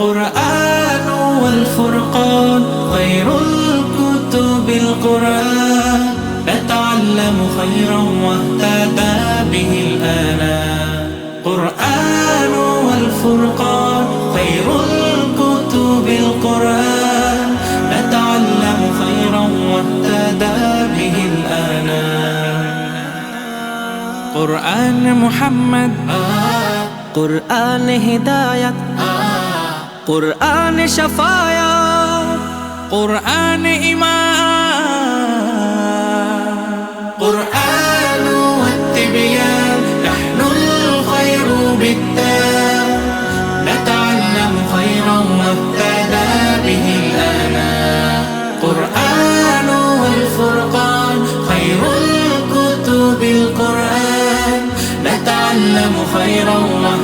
القرآن والفرقان خير الكتب القرآن نتعلم خيرا واهتدى به الآلام قرآن والفرقان خير الكتب القرآن نتعلم خيرا واهتدى به الآلام قرآن محمد آه. قرآن هداية آه. قرآن شفايا قرآن إيمان قرآن والتبيان نحن الخير بالتام نتعلم خيرا واهتدى به الآن قرآن والفرقان خير الكتب القرآن نتعلم خيرا واهتدى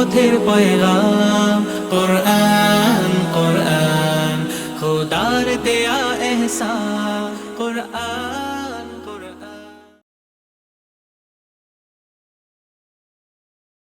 পথের পয়গাম কোরআন কোরআন খুদার দেয়া এহসান কোরআন